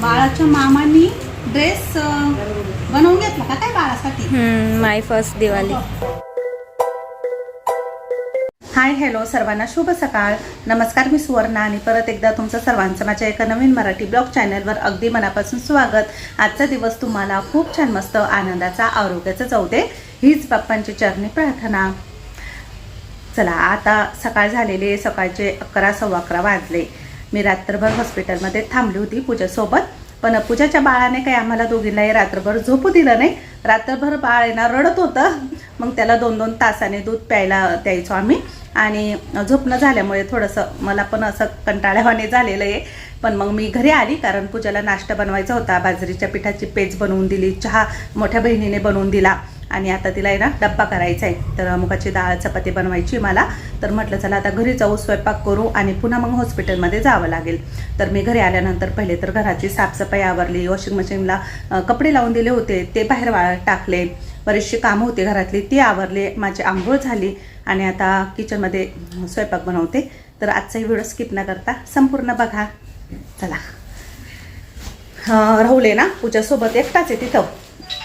बाळाच्या मामांनी ड्रेस बनवून घेतला का काय बाळासाठी? My first Diwali. Hi hello सर्वांना शुभ सकाळ. नमस्कार मी सुवर्णा आणि परत एकदा तुमचं सर्वांचं माझ्या एका नवीन मराठी ब्लॉग चॅनलवर अगदी मनापासून स्वागत. आजचा दिवस तुम्हाला खूप छान मस्त आनंदाचा आरोग्याचा जाऊ दे हीच बाप्पांची चरणी प्रार्थना. चला आता सकाळ झालेली सकाळचे अकरा सव्वा अकरा वाजले. मी रात्रभर हॉस्पिटलमध्ये थांबली होती पूजासोबत. पण पूजाच्या बाळाने काही आम्हाला दोघींनाही रात्रभर झोपू दिलं नाही. रात्रभर बाळ येणं रडत होतं. मग त्याला दोन दोन तासाने दूध प्यायला द्यायचो आम्ही. आणि झोपणं झाल्यामुळे थोडंसं मला पण असं कंटाळ्यावाने झालेलं आहे. पण मग मी घरी आली कारण पूजाला नाश्ता बनवायचा होता. बाजरीच्या पिठाची पेज बनवून दिली चहा मोठ्या बहिणीने बनवून दिला. आणि आता तिला आहे ना डब्बा करायचा आहे. तर मुगाची डाळ चपाती बनवायची मला. तर म्हटलं चला आता घरी जाऊ स्वयंपाक करू आणि पुन्हा मग हॉस्पिटलमध्ये जावं लागेल. तर मी घरी आल्यानंतर पहिले तर घराची साफसफाई आवरली वॉशिंग मशीनला कपडे लावून दिले होते ते बाहेर वाळत टाकले. बरेचशी कामं होती घरातली ती आवरले. माझी आंघोळ झाली आणि आता किचनमध्ये स्वयंपाक बनवते. तर आजचाही व्हिडिओ स्किप न करता संपूर्ण बघा. चला. राहुल आहे ना पूजासोबत एकटाच आहे तिथं.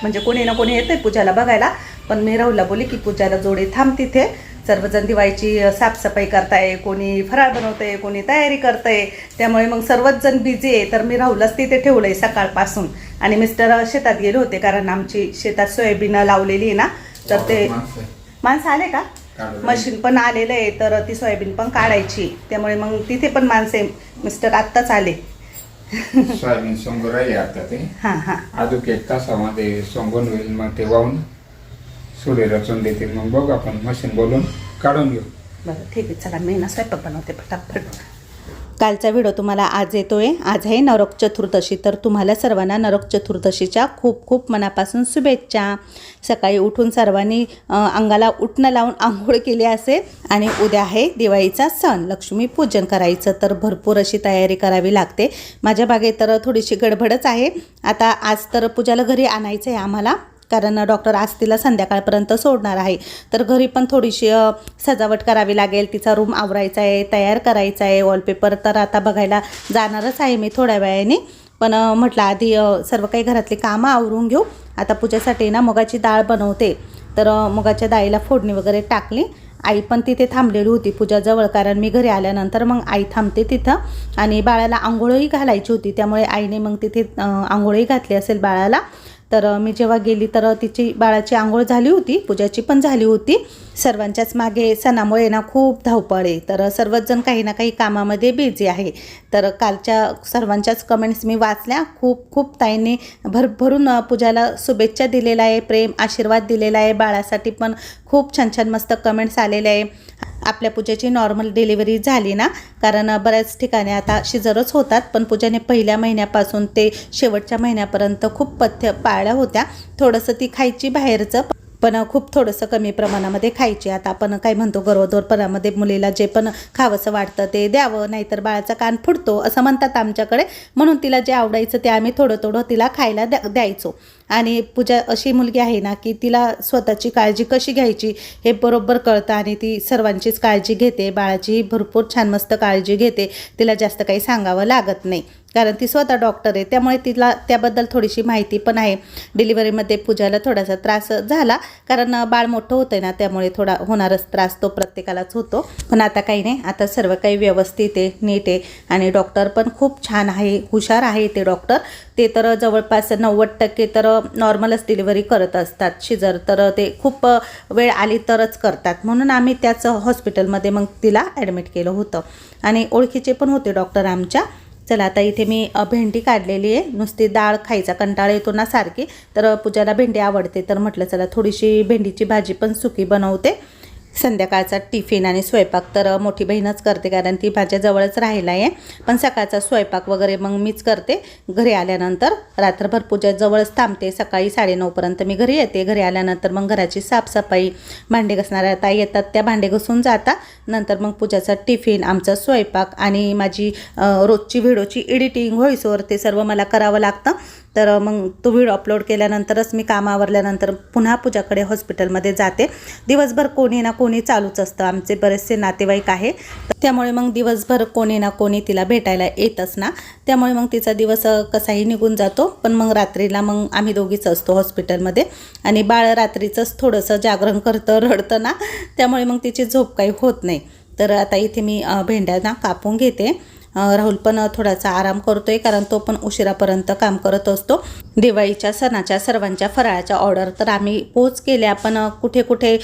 म्हणजे कोणी ना कोणी येतंय पूजाला बघायला. पण मी राहुलला बोलले की पूजाला जोडी थांब तिथे. सर्वजण दिवाळीची साफसफाई करताय कोणी फराळ बनवतंय कोणी तयारी करतंय. त्यामुळे मग सर्वच जण बिझी आहे. तर मी राहुलच तिथे ठेवलंय सकाळपासून. आणि मिस्टर शेतात गेले होते कारण आमची शेतात सोयाबीन लावलेली आहे ना तर ते माणसं आले का. मशीन पण आलेलं आहे तर ती सोयाबीन पण काढायची. त्यामुळे मग तिथे पण माणसे मिस्टर आत्ताच आले. सोयाबीन सोंगून राहिले आता ते हां हां. अजून एक तासामध्ये सोंगून होईल मग ते वाहून सुरे रचून देतील. मग बघू आपण मशीन बोलून काढून घेऊ. बरं ठीक आहे. चला मी ना स्वयंपाक बनवते फटाफट कालचा व्हिडिओ तुम्हाला आज येतो आहे आज आहे नरक चतुर्दशी. तर तुम्हाला सर्वांना नरक चतुर्दशीच्या खूप खूप मनापासून शुभेच्छा. सकाळी उठून सर्वांनी अंगाला उठणं लावून आंघोळ केली असेल आणि उद्या आहे दिवाळीचा सण. लक्ष्मी पूजन करायचं तर भरपूर अशी तयारी करावी लागते. माझ्या बागेत तर थोडीशी गडबडच आहे. आता आज तर पूजाला घरी आणायचं आहे आम्हाला. कारण डॉक्टर आज तिला संध्याकाळपर्यंत सोडणार आहे. तर घरी पण थोडीशी सजावट करावी लागेल. तिचा रूम आवरायचा आहे तयार करायचा आहे. वॉलपेपर तर आता बघायला जाणारच आहे मी थोड्या वेळाने. पण म्हटलं आधी सर्व काही घरातली कामं आवरून घेऊ. आता पूजेसाठी ना मुगाची डाळ बनवते. तर मुगाच्या डाळीला फोडणी वगैरे टाकली. आई पण तिथे थांबलेली होती पूजाजवळ कारण मी घरी आल्यानंतर मग आई थांबते तिथं. आणि बाळाला आंघोळही घालायची होती. त्यामुळे आईने मग तिथे आंघोळही घातली असेल बाळाला. तर मी जेव्हा गेली तर तिची बाळाची आंघोळ झाली होती पूजाची पण झाली होती. सर्वांच्याच मागे सणामुळे ना खूप धावपळ आहे. तर सर्वच जण काही ना काही कामामध्ये बिझी आहे. तर कालच्या सर्वांच्याच कमेंट्स मी वाचल्या. खूप खूप ताईंनी भरभरून अ, पूजाला शुभेच्छा दिलेला आहे प्रेम आशीर्वाद दिलेला आहे. बाळासाठी पण खूप छान छान मस्त कमेंट्स आलेले आहे. आपल्या पूजेची नॉर्मल डिलिव्हरी झाली ना? कारण बऱ्याच ठिकाणी आता शिजरच होतात पण पूजाने पहिल्या महिन्यापासून ते शेवटच्या महिन्यापर्यंत खूप पथ्य पाळ पाळल्या होत्या. थोडंसं ती खायची बाहेरचं पण खूप थोडंसं कमी प्रमाणामध्ये खायची. आता आपण काय म्हणतो गरोदरपणामध्ये मुलीला जे पण खावंसं वाटतं ते द्यावं नाहीतर बाळाचा कान फुटतो असं म्हणतात आमच्याकडे. म्हणून तिला जे आवडायचं ते आम्ही थोडं थोडं तिला खायला द्या द्यायचो. आणि पूजा अशी मुलगी आहे ना की तिला स्वतःची काळजी कशी घ्यायची हे बरोबर कळतं आणि ती सर्वांचीच काळजी घेते. बाळाची भरपूर छान मस्त काळजी घेते. तिला जास्त काही सांगावं लागत नाही. कारण ती स्वतः डॉक्टर आहे. त्यामुळे तिला त्याबद्दल थोडीशी माहिती पण आहे. डिलिव्हरीमध्ये पूजाला थोडासा त्रास झाला. कारण बाळ मोठं होतं ना त्यामुळे थोडा होणारच त्रास तो प्रत्येकालाच होतो. पण आता काही नाही. आता सर्व काही व्यवस्थित आहे नीट आहे. आणि डॉक्टर पण खूप छान आहे हुशार आहे ते डॉक्टर ते तर जवळपास नव्वद टक्के तर नॉर्मलच डिलिव्हरी करत असतात. शिजर तर ते खूप वेळ आली तरच करतात. म्हणून आम्ही त्याच हॉस्पिटलमध्ये मग तिला ॲडमिट केलं होतं. आणि ओळखीचे पण होते डॉक्टर आमच्या. चला आता इथे मी भेंडी काढलेली आहे. नुसती डाळ खायचा कंटाळा येतो ना सारखी. तर पूजाला भेंडी आवडते. तर म्हटलं चला थोडीशी भेंडीची भाजी पण सुकी बनवते. संध्याकाळचा टिफिन आणि स्वयंपाक तर मोठी बहीणच करते कारण ती माझ्याजवळच राहिला आहे. पण सकाळचा स्वयंपाक वगैरे मग मीच करते. घरी आल्यानंतर रात्रभर पूजा जवळच थांबते. सकाळी साडेनऊपर्यंत मी घरी येते. घरी आल्यानंतर मग घराची साफसफाई भांडे घसणाऱ्या ताई येतात. त्या भांडे घसून जातात. नंतर मग पूजाचा टिफिन आमचा स्वयंपाक आणि माझी रोजची व्हिडिओची एडिटिंग व्हॉइसवर ते सर्व मला करावं लागतं. तर मग तो व्हिडिओ अपलोड केल्यानंतरच मी काम आवरल्यानंतर पुन्हा पूजाकडे हॉस्पिटलमध्ये जाते. दिवसभर कोणी ना कोणी चालूच असतं. आमचे बरेचसे नातेवाईक आहे. त्यामुळे मग दिवसभर कोणी ना कोणी तिला भेटायला येतच ना. त्यामुळे मग तिचा दिवस कसाही निघून जातो. पण मग रात्रीला मग आम्ही दोघीच असतो हॉस्पिटलमध्ये. आणि बाळ रात्रीचंच थोडंसं जागरण करतं रडतं ना. त्यामुळे मग तिची झोप काही होत नाही. तर आता इथे मी भेंड्यांना कापून घेते. राहुल पण थोडासा आराम करतोय कारण तो पण उशिरापर्यंत काम करत असतो. दिवाळीच्या सणाच्या सर्वांच्या फराळाच्या ऑर्डर तर आम्ही पोच केल्या पण कुठे कुठे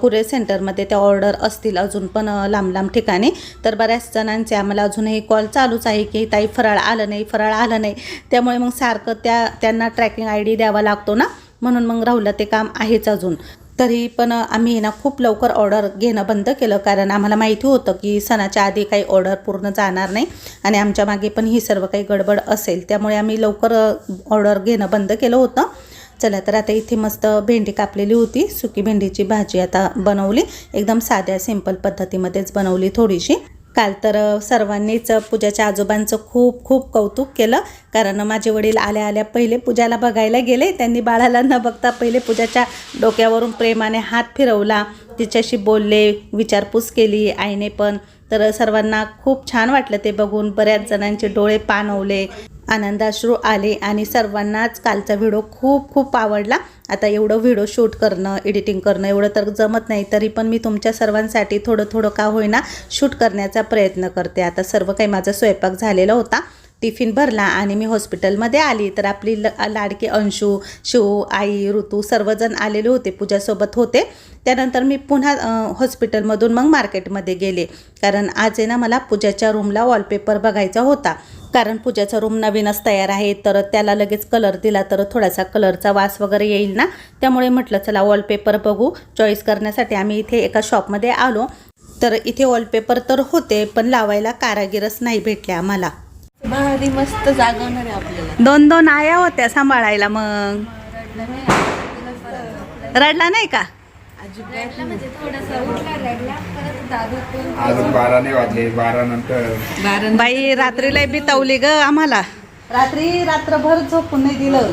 कुरिअर सेंटरमध्ये त्या ऑर्डर असतील अजून पण लांब लांब ठिकाणी. तर बऱ्याच जणांचे आम्हाला अजूनही कॉल चालूच आहे की ताई फराळ आलं नाही फराळ आलं नाही. त्यामुळे मग सारखं त्या त्यांना ट्रॅकिंग आय डी द्यावा लागतो ना? म्हणून मग राहुलला ते काम आहेच अजून. तरी पण आम्ही ना खूप लवकर ऑर्डर घेणं बंद केलं. कारण आम्हाला माहिती होतं की सणाच्या आधी काही ऑर्डर पूर्ण जाणार नाही आणि आमच्या मागे पण ही सर्व काही गडबड असेल. त्यामुळे आम्ही लवकर ऑर्डर घेणं बंद केलं होतं. चला तर आता इथे मस्त भेंडी कापलेली होती. सुकी भेंडीची भाजी आता बनवली. एकदम साध्या सिंपल पद्धतीमध्येच बनवली थोडीशी. काल तर सर्वांनीच पूजाच्या आजोबांचं खूप खूप कौतुक केलं. कारण माझे वडील आल्या आल्या पहिले पूजाला बघायला गेले. त्यांनी बाळाला न बघता पहिले पूजाच्या डोक्यावरून प्रेमाने हात फिरवला. तिच्याशी बोलले विचारपूस केली आईने पण. तर सर्वांना खूप छान वाटलं ते बघून. बऱ्याच जणांचे डोळे पाणवले आनंदाश्रू आले आणि सर्वांनाच कालचा व्हिडिओ खूप खूप आवडला. आता एवढं व्हिडिओ शूट करणं एडिटिंग करणं एवढं तर जमत नाही तरी पण मी तुमच्या सर्वांसाठी थोडं थोडं का होईना शूट करण्याचा प्रयत्न करते. आता सर्व काही माझा स्वयंपाक झालेला होता. टिफिन भरला आणि मी हॉस्पिटलमध्ये आली. तर आपली ल लाडकी अंशू शिव आई ऋतू सर्वजण आलेले होते पूजासोबत होते. त्यानंतर मी पुन्हा हॉस्पिटलमधून मग मार्केटमध्ये गेले. कारण आज आहे ना मला पूजाच्या रूमला वॉलपेपर बघायचा होता. कारण पूजाचा रूम नवीनच तयार आहे तर त्याला लगेच कलर दिला तर थोडासा कलरचा वास वगैरे येईल ना? त्यामुळे म्हटलं चला वॉलपेपर बघू. चॉईस करण्यासाठी आम्ही इथे एका शॉपमध्ये आलो. तर इथे वॉलपेपर तर होते पण लावायला कारागीरच नाही भेटले आम्हाला. भारी मस्त जागवणार आहे आपल्याला. दोन दोन आया होत्या सांभाळायला मग. रडला नाही का? अजिबात म्हणजे थोडासा उठला रडला परत दादू पण अजून बारा नाही वाजले बारा नंतर. बारा बाई रात्रीला बितावली ग आम्हाला. रात्री रात्रभर झोपून नाही दिलं.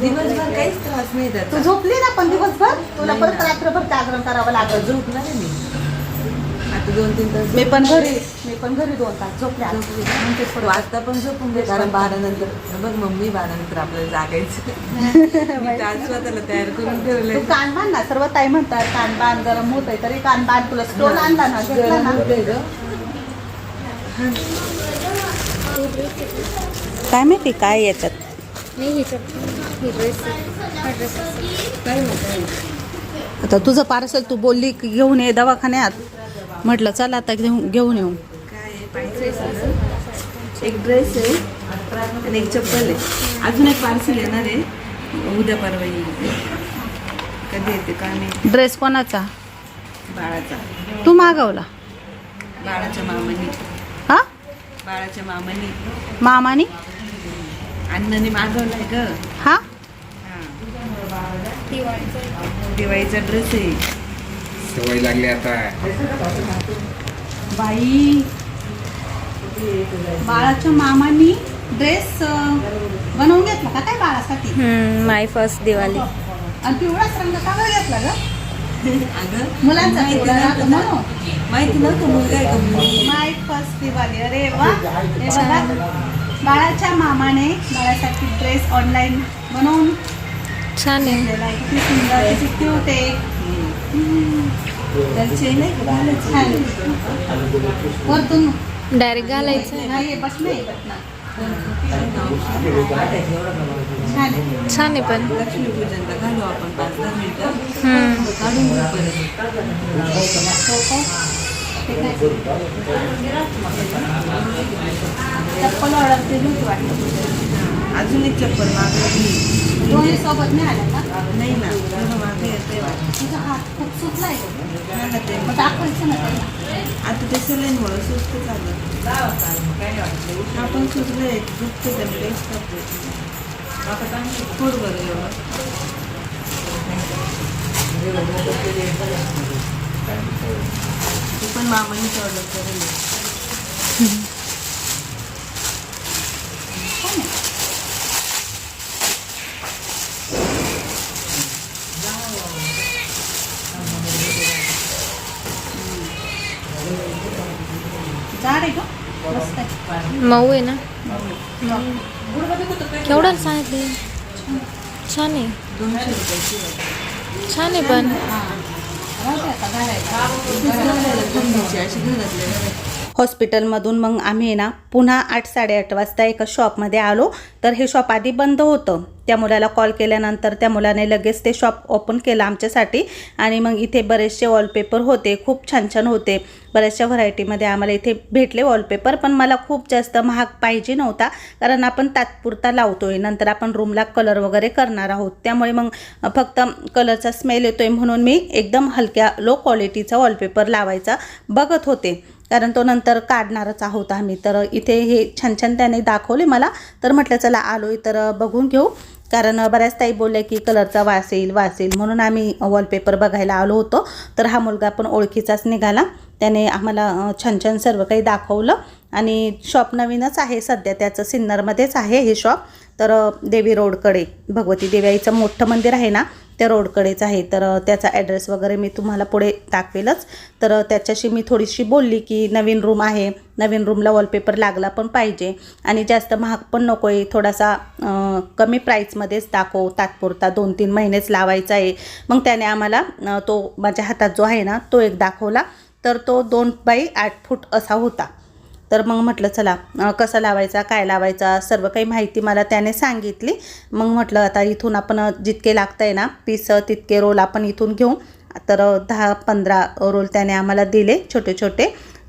दिवसभर काहीच त्रास नाही तू झोपली ना पण दिवसभर? तुला परत रात्रभर जागरण करावं लागलं. झोपणार आहे मी. दोन तीन तास मी पण घरी. मी पण घरी दोन तास झोपले. आज. झोपली. म्हणजे आता पण झोपून घे कारण बारा नंतर. बघ मम्मी बारा नंतर आपल्याला जागायचं. आज स्वतःला तयार करून तू ठेवलंय. कान बांध ना. सर्व ताई म्हणतात कान बांध गरम होत आहे तरी कान बांध. तुला स्टोल आणला ना घेतला ना. काय माहिती काय याच्यात? ही ही हा आता तुझं पार्सल तू बोलली की घेऊन ये दवाखान्यात. म्हटलं चला आता घेऊन घेऊन येऊ? एक ड्रेस आहे आणि एक चप्पल आहे. अजून एक पार्सल येणार आहे. उद्या परवा येईल कधी येते काय मी ड्रेस कोणाचा? बाळाचा. तू मागवला. बाळाच्या मामानी. हा? बाळाच्या मामानी. मामानी? अण्णाने मागवलाय ग. हा? दिवाळीचा ड्रेस आहे. सवय लागली आता. बाई बाळाच्या मामानी ड्रेस बनवून घेतला का काय बाळासाठी? My first Diwali. आणि पिवळाच रंग का बरं घेतला ग? अगं मुलांचा माहिती पिवळा राहतो नव्हतं. म्हणून. माहिती नव्हतं मुलगा आहे का मुलगी माय फर्स्ट दिवाळी. अरे वा. हे बघा बाळाच्या मामाने बाळासाठी ड्रेस ऑनलाईन बनवून छान आहे. किती सुंदर किती क्यूट आहे. वरतून. डायरेक्ट घालायचं. नाही हे आहे बटणं. छान आहे. पण. लक्ष्मीपूजनला घालू आपण पाच दहा मिनिटं. हम्म. काढून घेऊ परत. चप्पल ऑर्डर केली होती वाटतं. अजून एक चप्पल मागवली दोन्ही सोबत नाही आल्या का? नाही ना. तेव्हा मागे येते वाटतं तुझा हात खूप सुचलाय का? हा ना ते. मग दाखवायचं ना त्याला. आता ते सलाईनमुळं सुस्त झालं आपण सुचलंय दुखतं त्याला टेस्ट करतो थोडं बरं एवढं. तू पण मामानीच ऑर्डर करेल मऊ आहे ना? केवढ्याला सांगितले? छान आहे. दोनशे रुपयाची छान आहे पण. हॉस्पिटलमधून मग आम्ही आहे ना पुन्हा आठ साडेआठ वाजता एका शॉपमध्ये आलो. तर हे शॉप आधी बंद होतं. त्या मुलाला कॉल केल्यानंतर त्या मुलाने लगेच ते शॉप ओपन केलं आमच्यासाठी. आणि मग इथे बरेचसे वॉलपेपर होते खूप छान छान होते. बऱ्याचशा व्हरायटीमध्ये आम्हाला इथे भेटले वॉलपेपर पण मला खूप जास्त महाग पाहिजे नव्हता. कारण आपण तात्पुरता लावतो आहे नंतर आपण रूमला कलर वगैरे करणार आहोत. त्यामुळे मग फक्त कलरचा स्मेल येतोय म्हणून मी एकदम हलक्या लो क्वालिटीचा वॉलपेपर लावायचा बघत होते. कारण तो नंतर काढणारच आहोत आम्ही. तर इथे हे छान छान त्याने दाखवले मला. तर म्हटलं चला आलो तर बघून घेऊ. कारण बऱ्याच ताई बोलल्या की कलरचा वास येईल वास येईल. म्हणून आम्ही वॉलपेपर बघायला आलो होतो. तर हा मुलगा पण ओळखीचाच निघाला. त्याने आम्हाला छान छान सर्व काही दाखवलं. आणि शॉप नवीनच आहे सध्या. त्याचं सिन्नरमध्येच आहे हे शॉप. तर देवी रोडकडे भगवती देवी आईचं मोठं मंदिर आहे ना त्या रोडकडेच आहे. तर त्याचा ॲड्रेस वगैरे मी तुम्हाला पुढे दाखवेलच. तर त्याच्याशी मी थोडीशी बोलली की नवीन रूम आहे नवीन रूमला वॉलपेपर लागला पण पाहिजे. आणि जास्त महाग पण नको आहे थोडासा कमी प्राईसमध्येच दाखव तात्पुरता दोन तीन महिनेच लावायचा आहे. मग त्याने आम्हाला तो माझ्या हातात जो आहे ना तो एक दाखवला. तर तो दोन बाय आठ फूट असा होता. तर मग म्हटलं चला कसं लावायचा काय लावायचा सर्व काही माहिती मला त्याने सांगितली. मग म्हटलं आता इथून आपण जितके लागतं आहे ना पीस तितके रोल आपण इथून घेऊ. तर दहा पंधरा रोल त्याने आम्हाला दिले छोटे छोटे.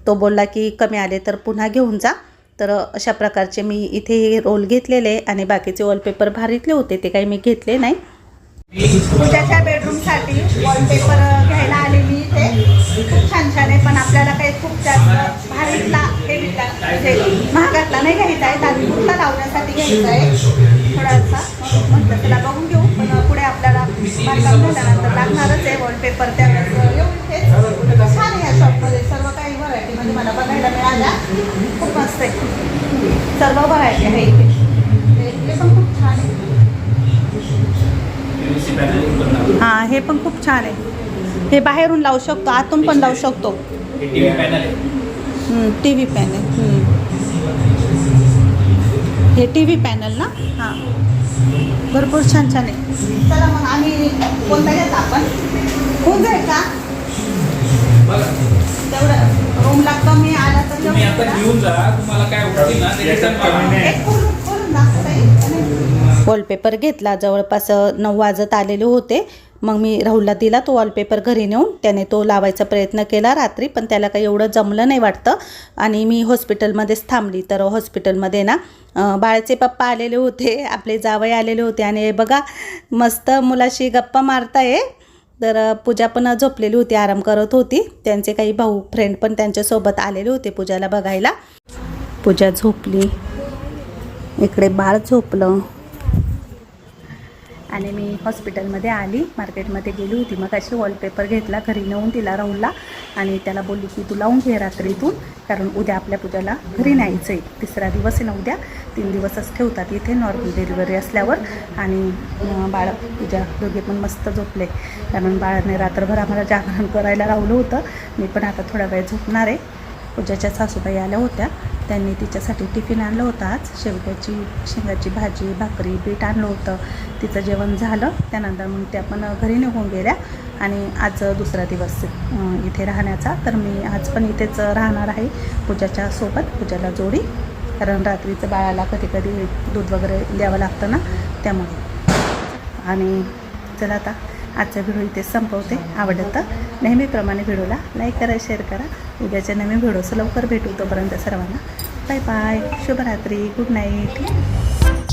तो बोलला की कमी आले तर पुन्हा घेऊन जा. तर अशा प्रकारचे मी इथे हे रोल घेतलेले आणि बाकीचे वॉलपेपर भारीतले होते ते काही मी घेतले नाही. पूजाच्या बेडरूमसाठी वॉलपेपर घ्यायला आलेली इथे. खूप छान छान आहे पण आपल्याला काही खूप जास्त भारी हेवीतला म्हणजे महागातला नाही घ्यायचा आहे तात्पुरता लावण्यासाठी घ्यायचा आहे. म्हटलं त्याला बघून घेऊ. पण पुढे आपल्याला बांधकाम झाल्यानंतर लागणारच आहे वॉलपेपर त्यावेळेस. येऊ इथेच छान आहे या शॉपमध्ये सर्व काही व्हरायटीमध्ये मला बघायला मिळाल्या. खूप मस्त आहे. सर्व व्हरायटी आहे इथे. पण खूप छान आहे. हां हे पण खूप छान आहे. हे बाहेरून लावू शकतो आतून पण लावू शकतो. टी व्ही पॅनल हे टी व्ही पॅनल ना? हां. भरपूर छान छान आहे. चला मग आम्ही कोणता घेता आपण. होऊन जाईल का? तेवढं रूमला कमी आला तर तुम्ही आता घेऊन जा तुम्हाला काय ना त्याच्यात कमी नाही. एक खोलून खोलून दाखवता येईल वॉलपेपर घेतला जवळपास नऊ वाजत आलेले होते. मग मी राहुलला दिला तो वॉलपेपर घरी नेऊन. त्याने तो लावायचा प्रयत्न केला रात्री पण त्याला काही एवढं जमलं नाही वाटतं. आणि मी हॉस्पिटलमध्येच थांबली. तर हॉस्पिटलमध्ये ना बाळचे बाळाचे पप्पा आलेले होते. आपले जावई आलेले होते. आणि बघा मस्त मुलाशी गप्पा मारताय. तर पूजा पण झोपलेली होती. आराम करत होती. त्यांचे काही भाऊ फ्रेंड पण त्यांच्यासोबत आलेले होते पूजाला बघायला. पूजा झोपली. इकडे बाळ झोपलं. आणि मी हॉस्पिटलमध्ये आली. मार्केटमध्ये गेली होती. मग अशी वॉलपेपर घेतला. घरी नेऊन तिला राहुलला आणि त्याला बोलली की तू लावून घे रात्रीतून. कारण उद्या आपल्या पूजाला घरी न्यायचं आहे तिसरा दिवस आहे ना उद्या. तीन दिवसच ठेवतात इथे नॉर्मल डिलिव्हरी असल्यावर. आणि बाळ पूजा दोघे पण मस्त झोपले. कारण बाळाने रात्रभर आम्हाला जागरण करायला लावलं होतं. मी पण आता थोडा वेळ झोपणार आहे. पूजाच्या सासूबाई आल्या होत्या. त्यांनी तिच्यासाठी टिफिन आणलं होतं आज. शेवग्याची शेंगाची भाजी भाकरी बीट आणलं होतं. तिचं जेवण झालं. त्यानंतर मग त्या पण घरी निघून गेल्या. आणि आज दुसरा दिवस इथे राहण्याचा. तर मी आज पण इथेच राहणार आहे पूजाच्या सोबत पूजाला जोडी. कारण रात्रीचं बाळाला कधी कधी दूध वगैरे द्यावं लागतं ना त्यामुळे. आणि चला आता आजचा व्हिडिओ इथे संपवते. आवडलं तर नेहमीप्रमाणे व्हिडिओला लाईक करा शेअर करा. उद्याच्या नवीन व्हिडिओचं लवकर भेटू तोपर्यंत सर्वांना बाय बाय शुभरात्री. Good night